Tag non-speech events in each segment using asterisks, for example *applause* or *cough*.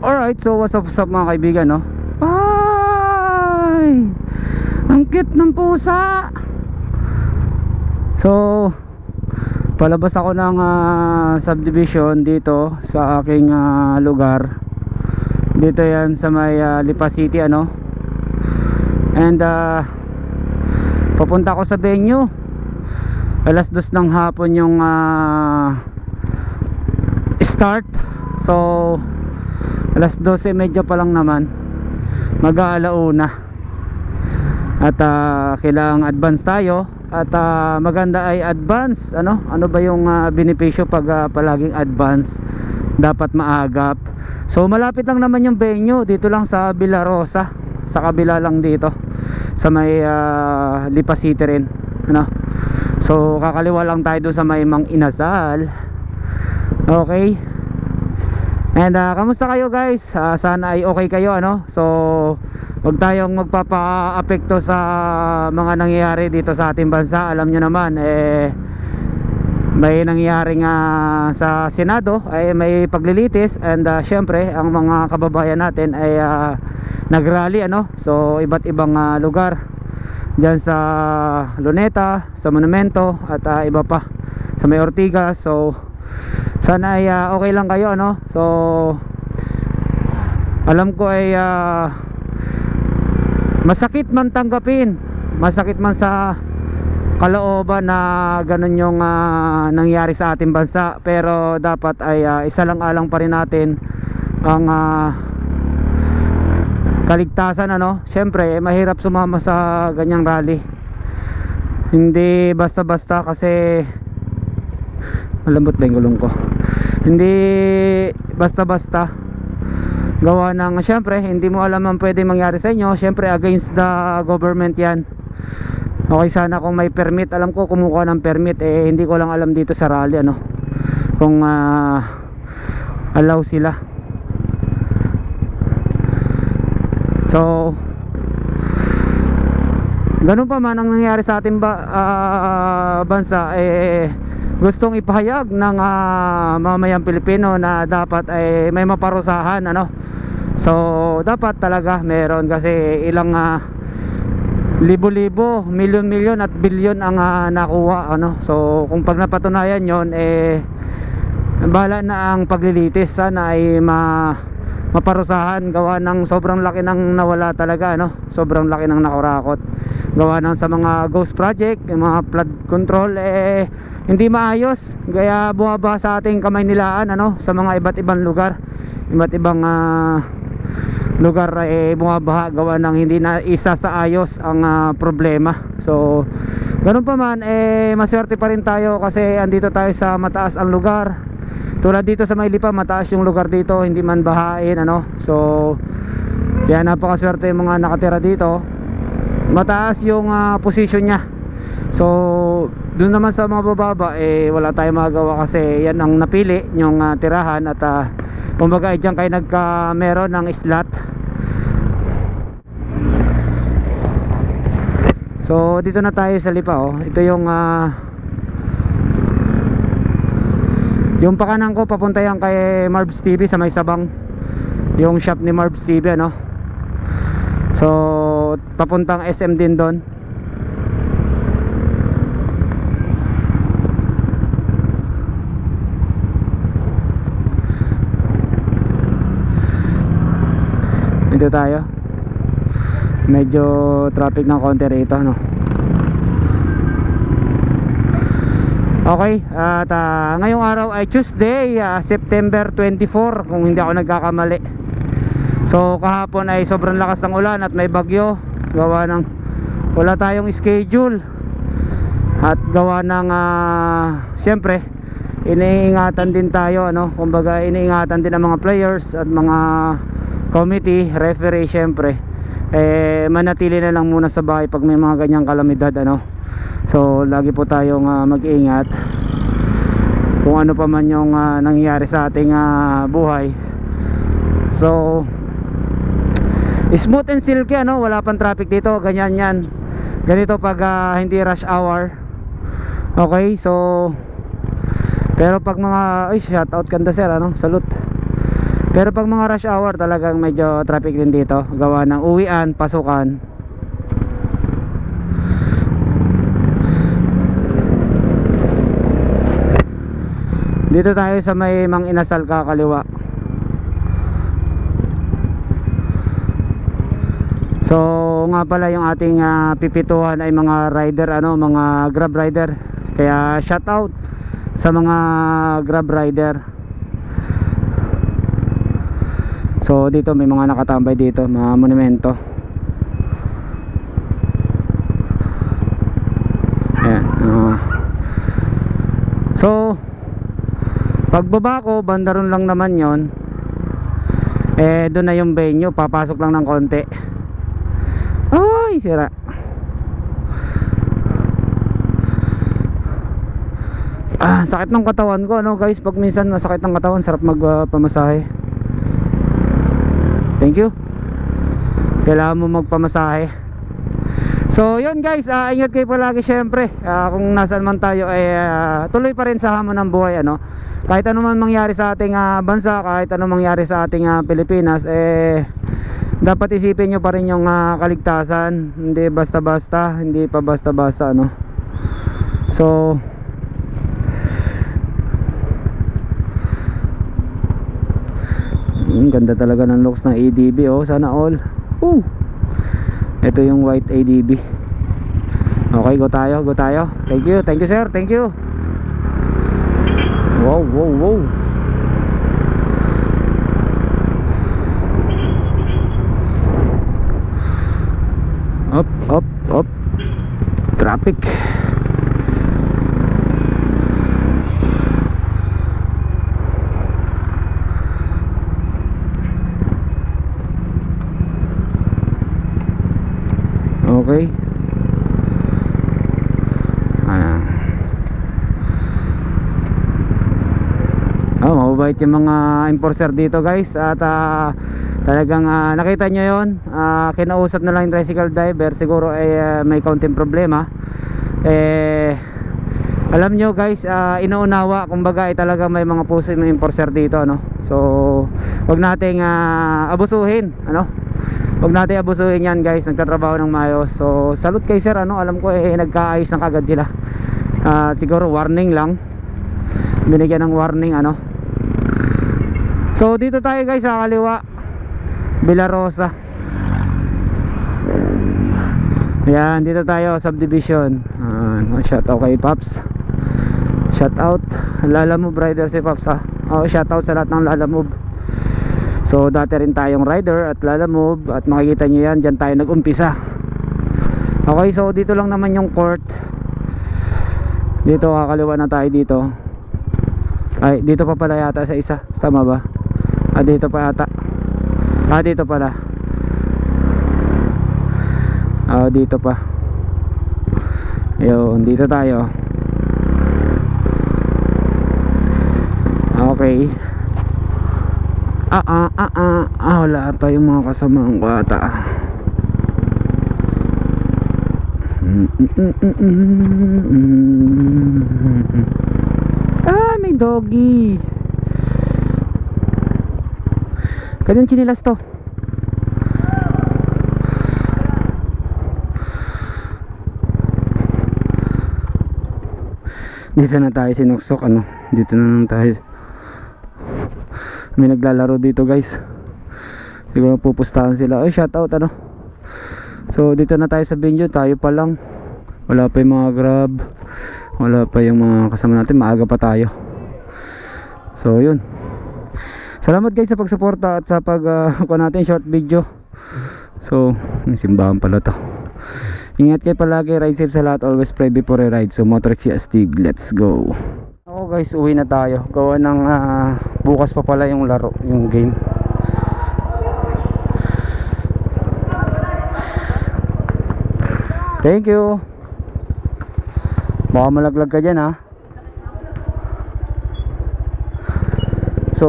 Alright, so what's up, what's up mga kaibigan, no? Ay! Ang cute ng pusa! So, palabas ako ng ah, subdivision dito sa aking ah, lugar. Dito yan sa may ah, Lipa City, ano? And, ah, papunta ako sa venue. Alas dos ng hapon yung ah, start. So, alas 12 medyo pa lang naman. Mag-aalauna. At uh, kailangang advance tayo. At ah, maganda ay advance. Ano? Ano ba yung ah, benepisyo pag ah, palaging advance? Dapat maagap. So malapit lang naman yung venue. Dito lang sa Villarosa sa kabila lang dito. Sa may ah, Lipa City rin. Ano? So kakaliwa lang tayo sa may Mang Inasal. Okay And ah, kamusta kayo guys? Ah, sana ay okay kayo ano. So, wag tayong magpapa-apekto sa mga nangyayari dito sa ating bansa. Alam nyo naman eh may nangyayari nga sa Senado ay may paglilitis and ah, syempre ang mga kababayan natin ay ah, nagrally ano. So, iba't ibang ah, lugar diyan sa Luneta, sa Monumento at ah, iba pa sa may Ortigas. So, sana ay ah, okay lang kayo ano? So alam ko ay ah, masakit man tanggapin. Masakit man sa kalooban na ganun yung ah, nangyari sa ating bansa. Pero dapat ay ah, isa lang alang pa rin natin ang ah, kaligtasan ano? Syempre eh, mahirap sumama sa ganyang rally. Hindi basta basta kasi malambot ba yung gulong ko? Hindi basta basta gawa ng syempre hindi mo alam ang pwede mangyari sa inyo. Syempre against the government yan. Okay sana kung may permit. Alam ko kumukuha ng permit. Eh hindi ko lang alam dito sa rally ano kung ah, allow sila. So ganun pa man ang nangyari sa ating ba, ah, bansa. Eh gustong ipahayag ng ah, mamayang Pilipino na dapat ay may maparusahan ano? So dapat talaga meron kasi ilang ah, libo-libo milyon-milyon at bilyon ang ah, nakuha ano? So kung pag napatunayan yon eh bala na ang paglilitis. Sana ay ma maparusahan gawa ng sobrang laki ng nawala talaga ano sobrang laki ng nakurakot. Gawa ng sa mga ghost project yung mga flood control eh hindi maayos. Kaya bumaba sa ating kamay nilaan ano sa mga iba't ibang lugar. Iba't ibang ah, lugar eh bumabaha gawa ng hindi na isa sa ayos ang ah, problema. So ganun pa man eh maswerte pa rin tayo kasi andito tayo sa mataas ang lugar tulad dito sa Mailipa mataas yung lugar dito hindi man bahain ano? So kaya napakaswerte yung mga nakatira dito. Mataas yung ah, position niya. So doon naman sa mga bababa eh wala tayong magagawa kasi yan ang napili yung ah, tirahan at uh, kumbaga eh, dyan kayo nagka meron ng slot. So dito na tayo sa lipa oh. Ito yung ah, yung pakanan ko papunta yan kay Marbs TV sa may sabang. Yung shop ni Marbs TV ano? So papuntang SM din doon. Dito tayo. Medyo traffic ng konti rito no Okay, at ah, ngayong araw ay Tuesday, ah, September 24 kung hindi ako nagkakamali. So kahapon ay sobrang lakas ng ulan at may bagyo. Gawa ng wala tayong schedule. At gawa ng uh, siyempre iniingatan din tayo ano, kumbaga iniingatan din ng mga players at mga committee, referee siyempre. Eh manatili na lang muna sa bahay pag may mga ganyang kalamidad ano. So lagi po tayong ah, mag-ingat kung ano pa man yung ah, nangyayari sa ating ah, buhay. So smooth and silky ano, wala pang traffic dito, ganyan yan. Ganito pag ah, hindi rush hour. Okay, so pero pag mga ay shout out kanda sir ano, salute. Pero pag mga rush hour talagang medyo traffic din dito. Gawa ng uwian, pasukan. Dito tayo sa may Mang Inasal kakaliwa. So nga pala yung ating ah, pipituhan ay mga rider ano, mga Grab rider. Kaya shout out sa mga Grab rider. So dito may mga nakatambay dito, mga monumento. Ayan. ah. so pagbaba ko, bandaron lang naman yon eh doon na yung venue, papasok lang ng konti. Ay, sira. Ah, sakit ng katawan ko ano guys, pag minsan masakit ng katawan, sarap magpamasahe. Thank you. Kailangan mo magpamasahe. So, yun guys, ah, ingat kayo palagi syempre. Ah, kung nasaan man tayo ay ah, tuloy pa rin sa hamon ng buhay ano. Kahit ano man mangyari sa ating ah, bansa, kahit ano mangyari sa ating ah, Pilipinas eh dapat isipin nyo pa rin yung ah, kaligtasan. Hindi basta-basta, hindi pa basta-basta ano. So, Mm, ganda talaga ng looks ng ADB oh, sana all. Woo! Ito yung white ADB. Okay, go tayo, go tayo. Thank you, thank you sir, thank you. Wow, wow, wow. Up, up, up. Traffic. Okay. Ayan. Oh, mababait yung mga enforcer dito guys. At ah, talagang ah, nakita nyo yon Ah, kinausap na lang yung tricycle driver. Siguro ay ah, may kaunting problema. Eh alam nyo guys ah, inuunawa. Kumbaga ay talaga may mga puso yung enforcer dito ano. So wag nating ah, abusuhin ano Huwag natin abusuhin yan guys. Nagtatrabaho ng maayos. So salute kay sir ano? Alam ko eh nagkaayos ng kagad sila. Ah, Siguro warning lang. Binigyan ng warning ano? So dito tayo guys sa kaliwa. Villarosa Ayan dito tayo subdivision. Uh, Shout out kay Paps Shout out Lalamove rider si Paps ha oh, Shout out sa lahat ng Lalamove So dati rin tayong rider at lalamove at makikita nyo yan dyan tayo nag-umpisa. Okay so dito lang naman yung court. Dito kakaliwa na tayo dito. Ay dito pa pala yata sa isa. Tama ba? Ah dito pa yata. Ah dito pala. Ah dito pa. Yun dito tayo. Okay ah ah ah ah. Ah wala pa yung mga kasamaang bata. Ah may doggy. Kanyung chinilas to. Dito na tayo sinuksok ano? Dito na lang tayo may naglalaro dito guys. Siguro pupustahan sila. Ay shout out ano? So dito na tayo sa venue. Tayo pa lang. Wala pa yung mga grab. Wala pa yung mga kasama natin. Maaga pa tayo. So yun. Salamat guys sa pagsuporta at sa pag *laughs* uh, natin short video. So simbahan pala to. Ingat kayo palagi. Ride safe sa lahat. Always pray before I ride. So Motorx Astig let's go ako guys uwi na tayo. Gawa ng ah, bukas pa pala yung laro yung game. Thank you. Baka malaglag ka dyan ha? So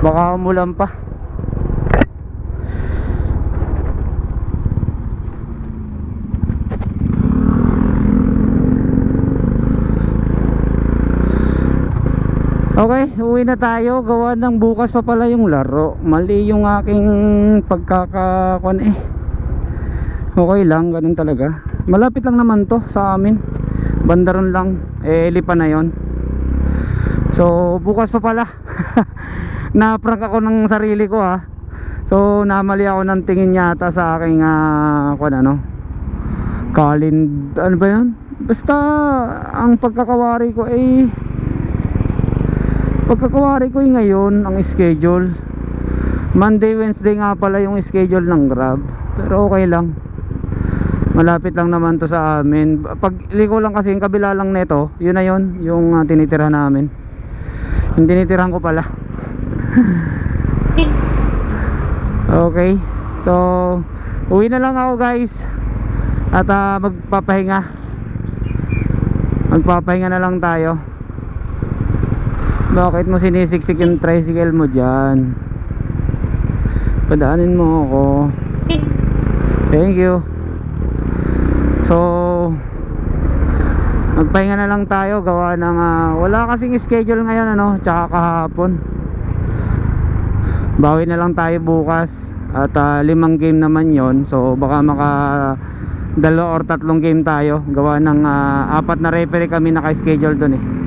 baka umulan pa Okay, uwi na tayo. Gawa ng bukas pa pala yung laro. Mali yung aking pagkakakuan eh. Okay lang, ganun talaga. Malapit lang naman to sa amin. Bandaron lang. Eh, lipa na yon. So, bukas pa pala. *laughs* Na-prank ako ng sarili ko ha. So, namali ako ng tingin yata sa aking uh, kuan ano. Kalend, ano ba yun? Basta, ang pagkakawari ko eh pagkakawari ko ngayon ang schedule Monday, Wednesday nga pala yung schedule ng Grab pero okay lang. Malapit lang naman to sa amin. Pag liko lang kasi yung kabila lang neto yun na yun yung uh, tinitirhan namin. Yung tinitirhan ko pala. *laughs* Okay so uwi na lang ako guys. At uh, magpapahinga. Magpapahinga na lang tayo bakit mo sinisiksik yung tricycle mo dyan? Padaanin mo ako. Thank you. So magpahinga na lang tayo. Gawa ng ah, wala kasing schedule ngayon ano tsaka kahapon. Bawi na lang tayo bukas. At ah, limang game naman yon so baka maka dalawa or tatlong game tayo. Gawa ng ah, apat na referee kami naka-schedule dun eh